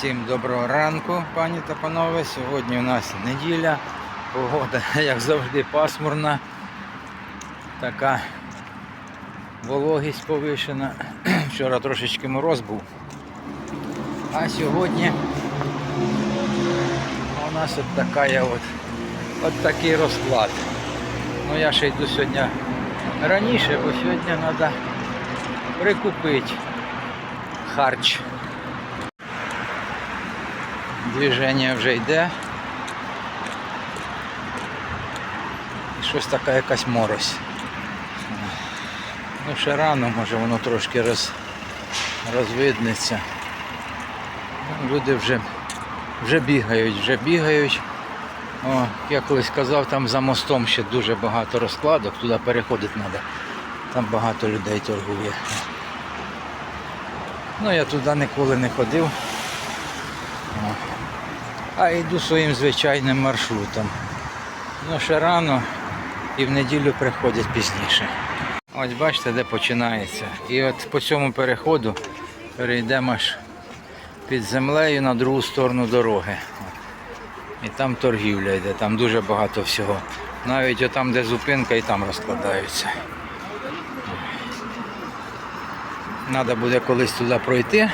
Всім доброго ранку, пані та панове. Сьогодні у нас неділя. Погода, як завжди, пасмурна. Така вологість повишена. Вчора трошечки мороз був. А сьогодні у нас от така от, от такий розклад. Ну я ще йду сьогодні раніше, бо сьогодні треба прикупити харч. Движення вже йде. І щось така якась морось. Ну ще рано, може воно трошки роз, розвиднеться. Ну, Люди вже, вже бігають, вже бігають. О, я колись казав, там за мостом ще дуже багато розкладок, туди переходити треба. Там багато людей торгує. Ну я туди ніколи не ходив. А йду своїм звичайним маршрутом. Ну, ще рано і в неділю приходять пізніше. Ось бачите, де починається. І от по цьому переходу перейдемо аж під землею на другу сторону дороги. І там торгівля йде, там дуже багато всього. Навіть отам, де зупинка, і там розкладаються. Треба буде колись туди пройти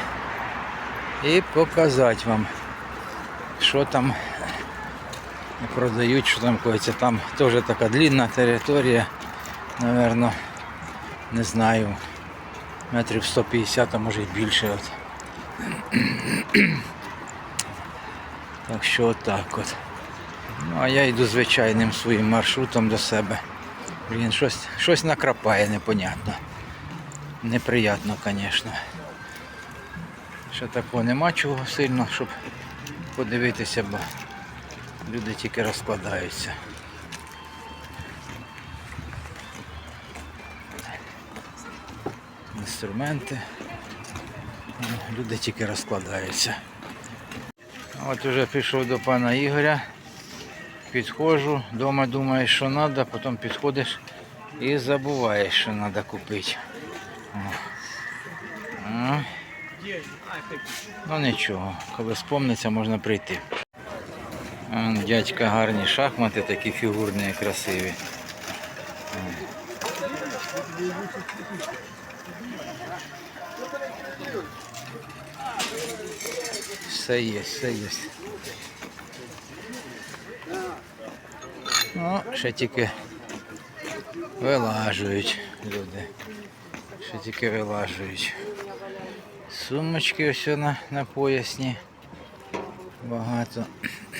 і показати вам що там продають, що там коїться. Там теж така длинна територія, напевно, не знаю, метрів 150, а може й більше. От. Так що отак от. Ну а я йду звичайним своїм маршрутом до себе. Блін, щось, щось накрапає, непонятно. Неприятно, звісно. Ще такого нема чого сильно, щоб подивитися, бо люди тільки розкладаються. Інструменти. Люди тільки розкладаються. От уже пішов до пана Ігоря. Підходжу, вдома думаєш, що треба, потім підходиш і забуваєш, що треба купити. О. О. Ну нічого, коли спомниться, можна прийти. Дядька гарні шахмати, такі фігурні, красиві. Все є, все є. Ну, ще тільки вилажують люди. Ще тільки вилажують. Сумочки ось на, на поясні. Багато.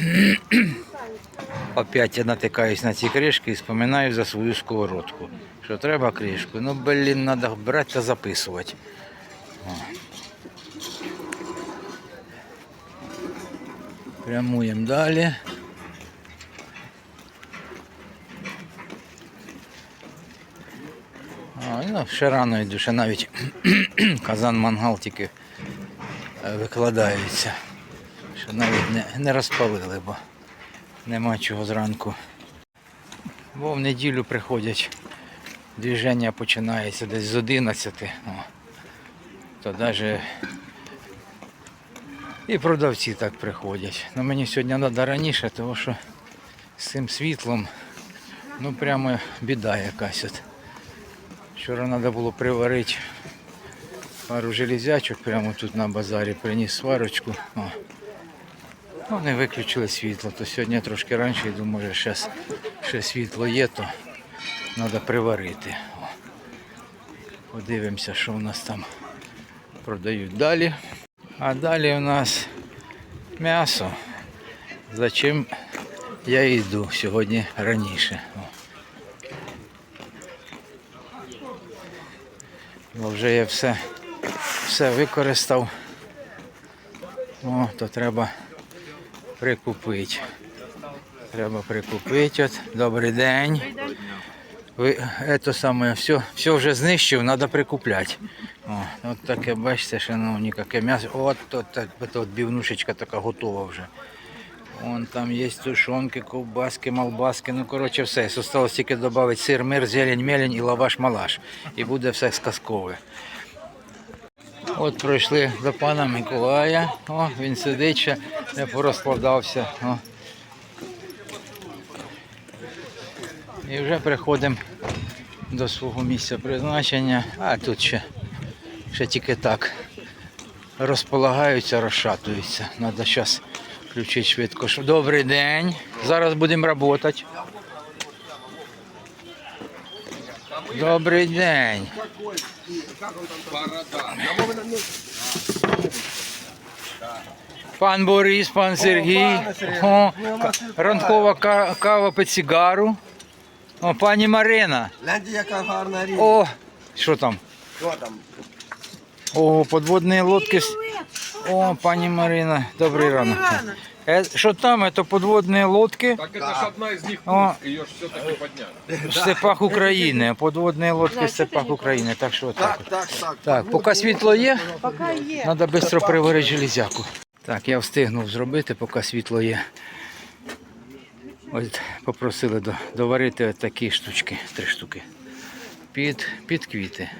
Опять я натикаюсь на ці кришки і споминаю за свою сковородку. Що треба кришку? Ну, блін, треба брати та записувати. О. Прямуємо далі. А, ну, ще рано йду, ще навіть казан мангал тільки е, викладається. Що навіть не, не розпалили, бо нема чого зранку. Бо в неділю приходять, движення починається десь з 11. О, то навіть і продавці так приходять. Ну мені сьогодні треба раніше, тому що з цим світлом ну прямо біда якась. От. Вчора треба було приварити пару железячок прямо тут на базарі, приніс сварочку. О. Ну, не виключили світло, то сьогодні трошки раніше йду, може зараз ще світло є, то треба приварити. О. Подивимося, що у нас там продають далі. А далі у нас м'ясо. За чим я йду сьогодні раніше. О. Бо вже я все, все використав. О, то треба прикупити. Треба прикупити. От. Добрий день. Ви це саме, все, все вже знищив, треба прикупляти. О, от таке, бачите, шановні, яке м'ясо. От, от, от, от бівнушечка така готова вже. Вон там є тушонки, ковбаски, малбаски. Ну, коротше, все. Осталось тільки додати сир, мир, зелень, мелень і лаваш малаш. І буде все сказкове. От пройшли до пана Миколая. О, він сидить ще, не порозкладався. О. І вже приходимо до свого місця призначення. А тут ще, ще тільки так розполагаються, розшатуються. Треба зараз включити швидко. Добрий день. Зараз будемо працювати. Добрий день. Пан Борис, пан Сергій. О, ранкова кава під сигару. О, пані Марина. Яка гарна річ. О, що там? Що там? О, подводні лодки. О, пані Марина, добрий ранок. Е, Що там? Це подводні лодки Так это ж одна из них О. пушка, ее ж все-таки подняли. в степах України. Подводні лодки в степах України. Так що так. Так, от. так, так. Так, поки світло є, Пока є. треба швидко приварити железяку. Так, я встигнув зробити, поки світло є. Ось попросили до- доварити такі штучки, три штуки. Під, під квіти.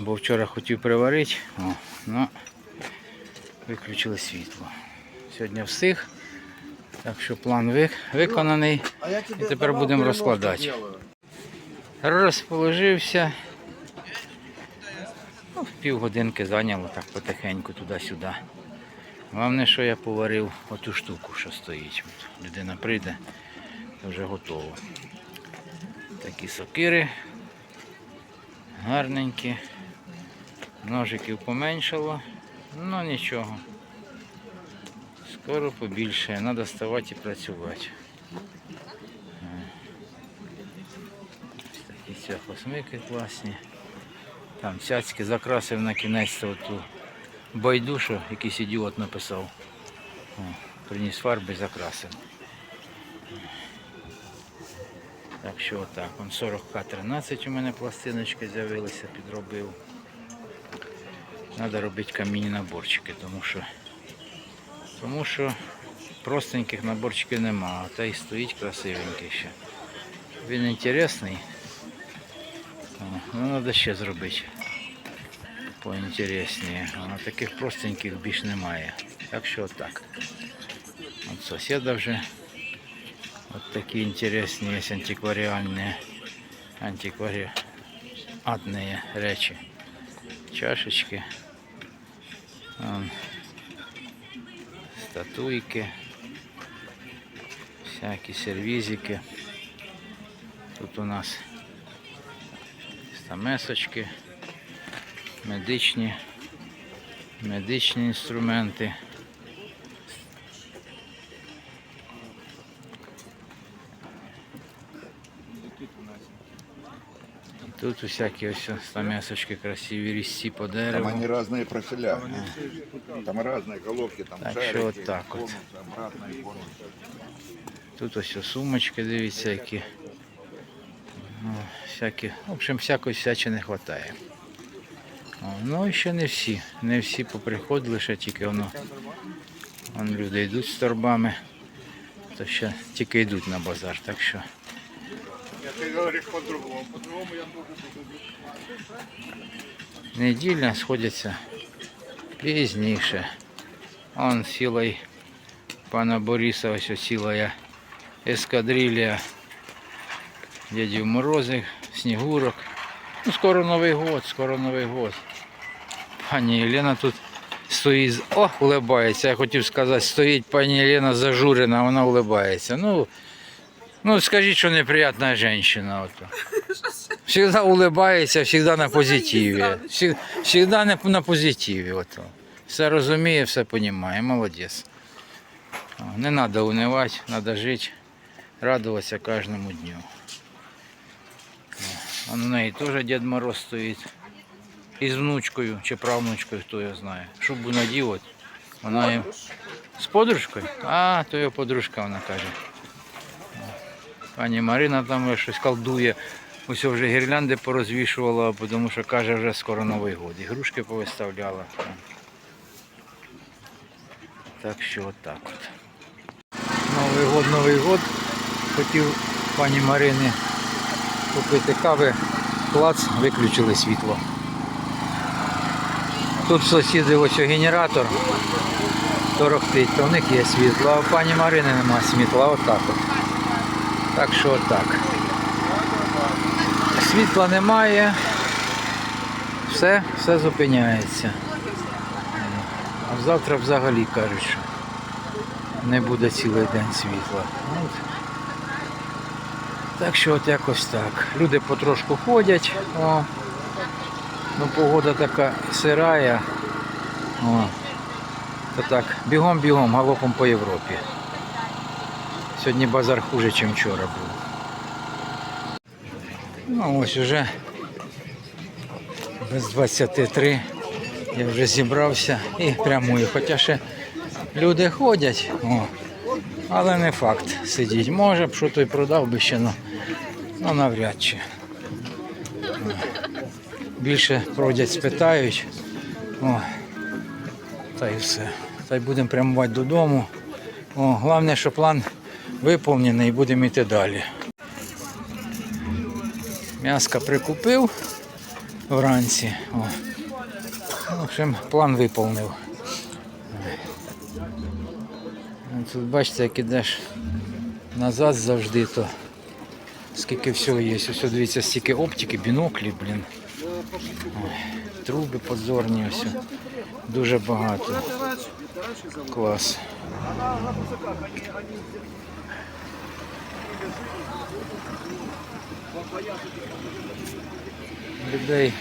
Бо вчора хотів приварити, о, ну, виключили світло. Сьогодні встиг, так що план виконаний. Тебе І тепер будемо розкладати. Розположився. Ну, півгодинки зайняло так потихеньку туди-сюди. Головне, що я поварив оту штуку, що стоїть. От людина прийде, то вже готово. Такі сокири. Гарненькі. Ножиків поменшало. Ну нічого. Скоро побільше. Треба ставати і працювати. Такі цвяхосмики класні. Там цяцьки закрасив на кінець оту байду, що якийсь ідіот написав. О, приніс фарби закрасив. Так що отак. Он 40К13 у мене пластиночки з'явилися, підробив. Треба робити камінні наборчики, тому що, тому що простеньких наборчиків нема, а та й стоїть красивенький ще. Він інтересний. Ну, треба ще зробити. Поінтересніше. А таких простеньких більш немає. Так що отак. От сусіда вже. От такі інтересні є антикваріальні, антикваріатні речі. Чашечки. Статуйки. Всякі сервізики. Тут у нас стамесочки, медичні, медичні інструменти. І Тут усякі ось стамесочки красиві, різці по Там дереву. они разные профиля. Там разные головки, там Так шарики, що от так от. конусы, обратные конусы. Тут ось о сумочки, дивіться, які. Ну, всякі, в общем, всякої всячини вистачає. Ну і ще не всі. Не всі поприходили, ще тільки воно. Вон люди йдуть з торбами, то ще тільки йдуть на базар, так що. Неділя сходяться пізніше. Он сілий пана Бориса ось сілая ескадрилья дядів Морозих, Снігурок. Ну, скоро Новий год, скоро Новий год. Пані Єлена тут стоїть. О, улибається. Я хотів сказати, стоїть пані Єлена зажурена, вона улибається. Ну, ну скажіть, що неприятна жінка. Всегда улибається, завжди на позитиві. Всегда на, на позитиві. Ото. Все розуміє, все розуміє. Молодець. Не треба унивати, треба жити, радуватися кожному дню. А на неї теж Дід Мороз стоїть. Із внучкою чи правнучкою, хто його знає. Щоб надів, от, вона їм. З подружкою? А, то його подружка, вона каже. Пані Марина там щось колдує. Ось вже гірлянди порозвішувала, тому що каже, вже скоро Новий год. Ігрушки повиставляла. Так що отак от. Новий год, Новий год. Хотів пані Марини купити кави, клац, виключили світло. Тут сусіди ось генератор торохтить, то в них є світло, а у пані Марини нема світла, отак от. Так що отак. Світла немає, все, все зупиняється. А завтра взагалі кажуть, що не буде цілий день світла. Ну, От. Так що от якось так. Люди потрошку ходять. О. Ну, погода така сирая. О. То так, бігом-бігом, галопом по Європі. Сьогодні базар хуже, ніж вчора був. Ну ось уже без 23 я вже зібрався і прямую. Хоча ще люди ходять, о, але не факт сидіть. Може б, що той продав би ще, ну, ну навряд чи. Більше пройдять, спитають. О, та й все. Та й будемо прямувати додому. О, головне, що план виповнений і будемо йти далі. М'яска прикупив вранці. О. В общем, план виповнив. Тут бачите, як ідеш назад завжди, то скільки всього є. Ось дивіться, стільки оптики, біноклі, блін. Труби подзорні, ось. Дуже багато. Клас. Людей.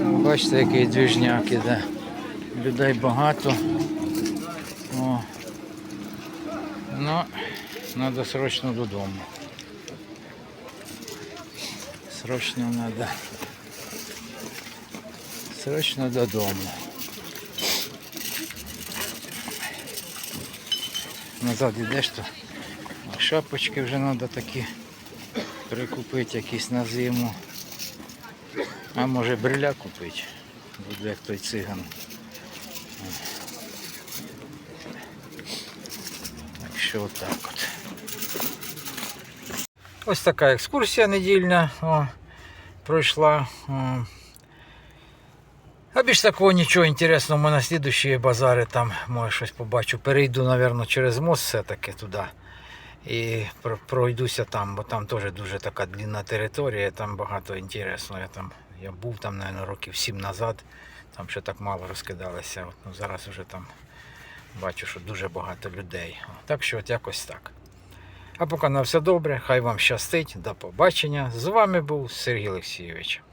Бачите, який двіжняк іде. Людей багато. О. Ну, треба срочно додому. Срочно треба. Срочно додому. Назад йдеш, то шапочки вже треба такі прикупити якісь на зиму. А може бриля купити. Буду як той циган. Так отак от. Ось така екскурсія недільна о, пройшла. О. Більш такого нічого інтересного, на слідущі базари там може щось побачу. Перейду, мабуть, через мост все-таки туди. І пройдуся там, бо там теж дуже така длінна територія, там багато інтересного. Я там я був там, мабуть, років сім назад, там ще так мало розкидалося. От, ну, зараз вже там бачу, що дуже багато людей. Так що от якось так. А поки на все добре, хай вам щастить, до побачення. З вами був Сергій Олексійович.